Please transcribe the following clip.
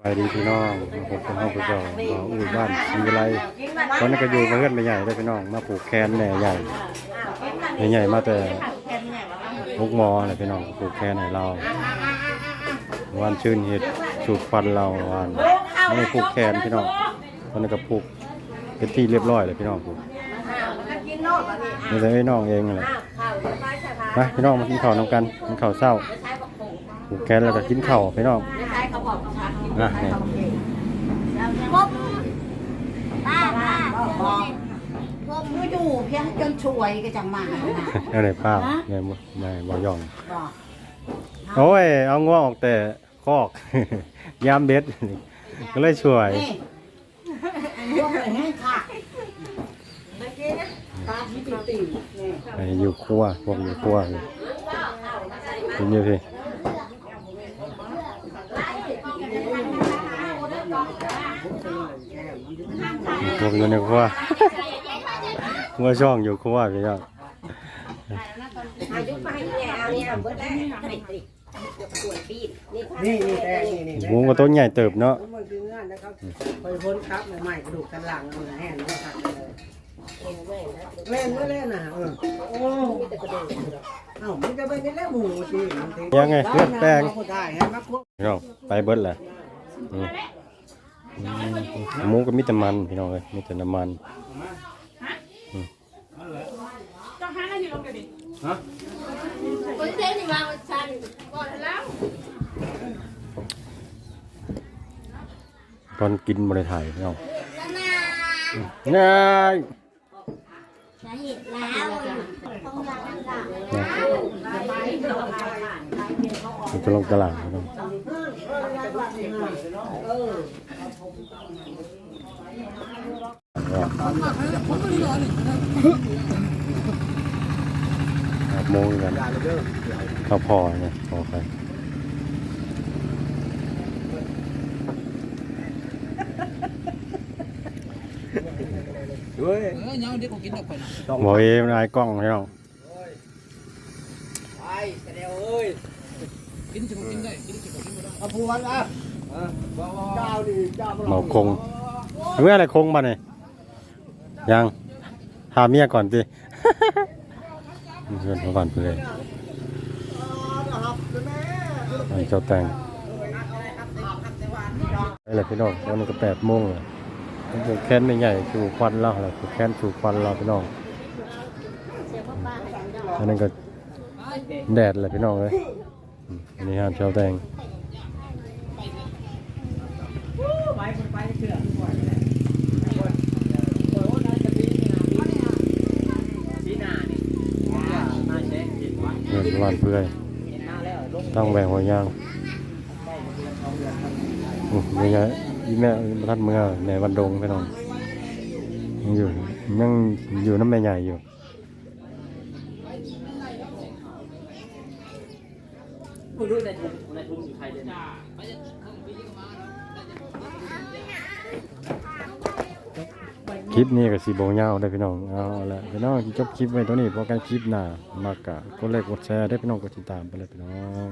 ไปดีพี่น้องผมเป็นห้องผู้เจ้าเอาอู่บ้านชีไลตอนนี้ก็อยู่มาเพื่อนไม่ใหญ่ได้พี่น้อง มาผูกแขนแหน่ใหญ่แหน่ใหญ่มาแต่มุกมอเลยพี่น้องผูกแขนให้เรา วันชื่นเห็ดสูดฟันเราวันไม่ผูกแขนพี่น้องตอนนี้ก็ผูกเป็นที่เรียบร้อยเลยพี่น้องผูกนี่แต่พี่น้องเองเลยมาพี่น้องมากินข้าวนำกันกินข้าวเช้า ผูกแขนแล้วก็กินข้าวพี่น้องนะเนี่ยปุ๊บป้าป้าพวกมืออยู่เพียงจนช่วยก็จังมานะอะไรเปล่าเนี่ยบ่ไม่บ่ย่องบอกโอ้ย เอาง่วงออกแต่คอก ยามเบ็ด ก็เลยช่วยนี่ยกไปให้ค่ะตาที่ติดติ่งนี่ไปอยู่ครัวพวกอยู่ครัวเลยกินอยู่พี่ พวกอยู่ในครัวครัวช่องอยู่ครัวพี่น้องอายุไปเนี่ยเอาเนี่ยเบิดแล้วติดติดปวดปีนนี่ค่ะนี่นี่แดงนี่นี่แดหมูงก็ต้นใหญ่เติบเนาะมันคืองานนะครับไปพ้นครับใหม่ๆกระดูกสันหลังมือแห้งนะครับเล่นไม่เล่นนะเออโอ้เอ้ามันจะไปนี่แล้วหมูสิมันสิยังไงเลือดแป้งเขาได้ฮะนักพวกพี่น้องไปเบิดแหละอืมอืม หมูก็มีแต่มันพี่น้องเลยมีแต่น้ำมันคนเจ๊นี่มาชันก่อนแล้วตอนกินบริถ่ายพี่น้องแล้วนะง่ายจะเห็นแล้วต้องรักหลังมันจะลงตลาดพี่น้อง ครับโมงกันข้าวพอเนี่ยพอไปด้วยหมอเอ็มนายกล้องพี่น้องไปเร็วเอ้ยกินจะกินได้กินจะกินได้เอาพวนอะเจ้าดิเจ้าเหมาคงเมื่ออะไรคงมาเนี่ย ยังหาเมียก่อนสิเพื่อนเขาก่อนเพื่อนเจ้าแต่งไปเลยพี่น้องวันนี้ก็แปดโมงเลยมันจะแค้นไม่ใหญ่สู่ควันเราเลยแค้นสู่ควันเราพี่น้องอันนั้นก็แดดเลยพี่น้องเลยอันนี้ฮะเจ้าแต่ง เงินวันเพื่อยต้องแบ่งหัวยางอืมยังไงอีแม่มาทัดเมื่อในวันดงพี่น้องยังอยู่ยังอยู่น้ำแม่ใหญ่อยู่คุณรู้ในทุนในทุนอยู่ไทยเลย ลิปนี้ก็สีโบยาวได้พี่น้องเอาละพี่น้องจบคลิปไว้ตัวนี้เพราะกันคลิปหน้ามากกะกดไลค์กดแชร์ได้พี่น้องกดติดตามไปเลยพี่น้อง